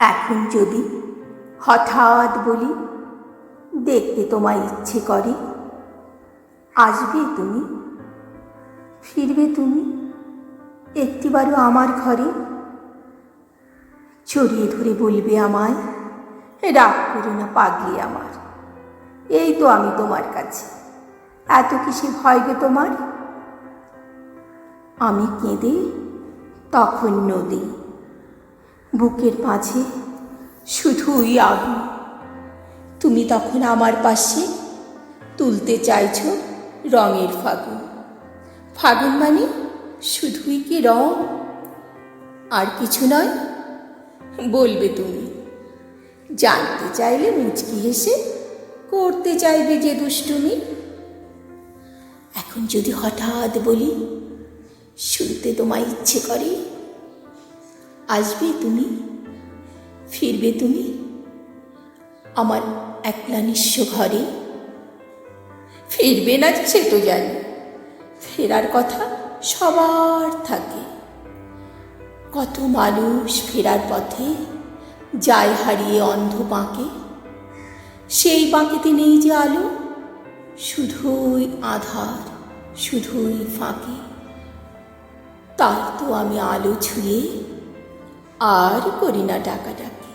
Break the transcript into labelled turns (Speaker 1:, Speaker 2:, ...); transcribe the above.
Speaker 1: এখন যদি হঠাৎ বলি, দেখতে তোমায় ইচ্ছে করে, আসবে তুমি? ফিরবে তুমি? একটিবারও আমার ঘরে? চড়িয়ে ধরে বলবে আমায়, রাগ করো না পাগলি আমার, এই তো আমি তোমার কাছে। এত কিসে ভয় গে তোমার? আমি কেঁদে তখন নদী বুকের মাঝে শুধুই আগুন। তুমি তখন আমার পাশে তুলতে চাইছ রঙের ফাগুন। ফাগুন মানে শুধুই কি রং? আর কিছু নয়, বলবে তুমি। জানতে চাইলে মুচকি হেসে করতে চাইবে যে দুষ্টুমি। এখন যদি হঠাৎ বলি, শুনতে তোমায় ইচ্ছে করে আসবে তুমি? ফিরবে তুমি? আমার একলা নিঃস্ব ঘরে? ফিরবে না সে তো জানি। ফেরার কথা সবার থাকে। কত মানুষ ফেরার পথে যায় হারিয়ে অন্ধ বাঁকে। সেই বাঁকেতে নেই যে আলো, শুধুই আধার, শুধুই ফাঁকে। তাই তো আমি আলো ছুঁয়ে আর করি না ডাকাডাকি।